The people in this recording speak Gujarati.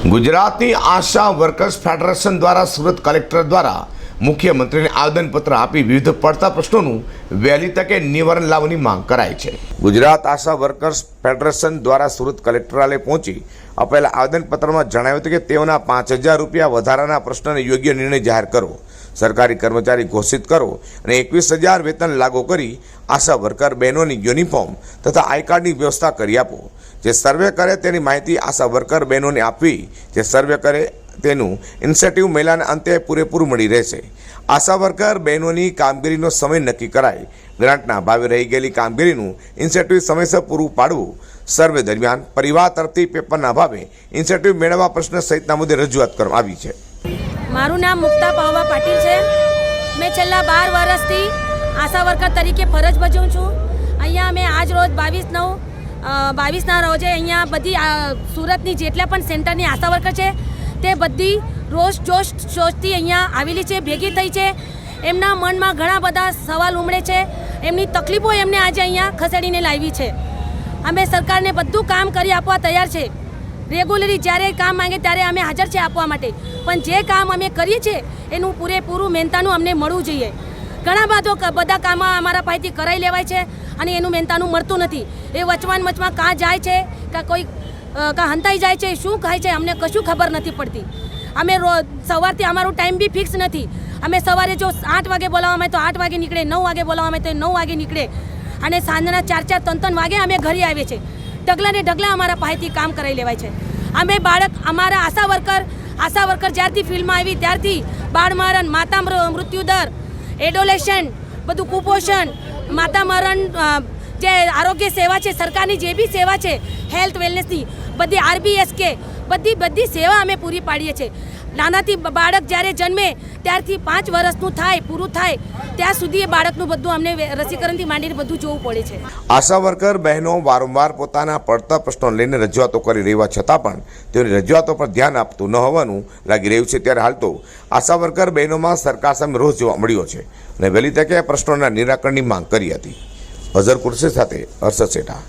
ગુજરાતની આશા વર્કર્સ ફેડરેશન દ્વારા સુરત કલેક્ટર દ્વારા મુખ્યમંત્રીને આવેદનપત્ર આપી વિવિધ પડતા પ્રશ્નોનું વહેલી તકે નિવારણ લાવવાની માંગ કરાઈ છે. ગુજરાત આશા વર્કર્સ ફેડરેશન દ્વારા સુરત કલેક્ટરાલય પહોંચી અપાયેલા આવેદનપત્રમાં જણાવ્યું હતું કે તેઓના પાંચ હજાર રૂપિયા વધારાના પ્રશ્નને યોગ્ય નિર્ણય જાહેર કરો સરકારી કર્મચારી ઘોષિત કરો અને એકવીસ હજાર વેતન લાગુ કરી આશા વર્કર બહેનોની યુનિફોર્મ તથા આઈ કાર્ડની વ્યવસ્થા કરી આપો. જે સર્વે કરે તેની માહિતી આશા વર્કર બહેનોને આપવી, જે સર્વે કરે તેનું ઇન્સેન્ટિવ મેળાના અંતે પૂરેપૂરું મળી રહેશે. આશા વર્કર, બહેનોની કામગીરીનો સમય નક્કી કરાય. ગ્રાન્ટના ભાવે રહી ગયેલી કામગીરીનું ઇન્સેન્ટિવ સમયસર પૂરું પાડવું. સર્વે દરમિયાન પરિવાર તરફથી પેપરના ભાવે ઇન્સેન્ટિવ મેળવવા પ્રશ્ન સહિતના મુદ્દે રજૂઆત કરવામાં આવી છે. મારું નામ મુક્તા પાવા પાટીલ છે. મેં છેલ્લા બાર વર્ષથી આશા વર્કર તરીકે ફરજ ભજવું છું. અહીંયા મેં આજ રોજ બાવીસ નવ બાવીસના રોજે અહીંયા બધી સુરતની જેટલા પણ સેન્ટરની આશા વર્કર છે તે બધી રોજ જોશ જોશથી અહીંયા આવેલી છે, ભેગી થઈ છે. એમના મનમાં ઘણા બધા સવાલ ઉમળે છે. એમની તકલીફો એમને આજે અહીંયા ખસેડીને લાવી છે. અમે સરકારને બધું કામ કરી આપવા તૈયાર છે. રેગ્યુલરી જ્યારે કામ માંગે ત્યારે અમે હાજર છે આપવા માટે. પણ જે કામ અમે કરીએ છીએ, એનું પૂરેપૂરું મહેનતાનું અમને મળવું જોઈએ. ઘણા બધો બધા કામ અમારા પાસેથી કરાવી લેવાય છે અને એનું મહેનતાનું મળતું નથી. એ વચમાં વચમાં કાં જાય છે, કાં કોઈ કાં હંતાઈ જાય છે, શું ખાય છે, અમને કશું ખબર નથી પડતી. અમે સવારથી અમારું ટાઈમ બી ફિક્સ નથી. અમે સવારે જો આઠ વાગે બોલાવવામાં તો આઠ વાગે નીકળે, નવ વાગે બોલાવવામાં તો નવ વાગે નીકળે. અને સાંજના ચાર ચાર, ત્રણ ત્રણ વાગે અમે ઘરે આવીએ છીએ. ઢગલા ને ઢગલા અમારા પાસેથી કામ કરાવી લેવાય છે. અમે બાળક, અમારા આશા વર્કર આશા વર્કર જ્યારથી ફિલ્ડમાં આવી ત્યારથી બાળ મરણ માતા મૃત્યુદર એડોલેશન બધું કુપોષણ માતા મરણ જે આરોગ્ય સેવા છે, સરકારની જે બી સેવા છે હેલ્થ વેલનેસની બધી આરબીએસકે બધી બધી સેવા અમે પૂરી પાડીએ છીએ. નાનાથી બાળક જ્યારે જન્મે, ત્યારથી પાંચ વર્ષનું થાય, પૂરું થાય, ત્યાં સુધી એ બાળકનું બધું અમને રસીકરણથી માંડીને બધું જોવું પડે છે. આશા વર્કર બહેનો વારંવાર પોતાના પડતા પ્રશ્નો લઈને રજૂઆતો કરી રહ્યા છતાં પણ તેઓની રજૂઆતો પર ધ્યાન આપતું ન હોવાનું લાગી રહ્યું છે. ત્યારે હાલ તો આશા વર્કર બહેનોમાં સરકાર સામે રોષ જોવા મળ્યો છે અને વહેલી તકે પ્રશ્નોના નિરાકરણની માંગ કરી હતી. અઝર કુરશી સાથે હર્ષદ શેઠા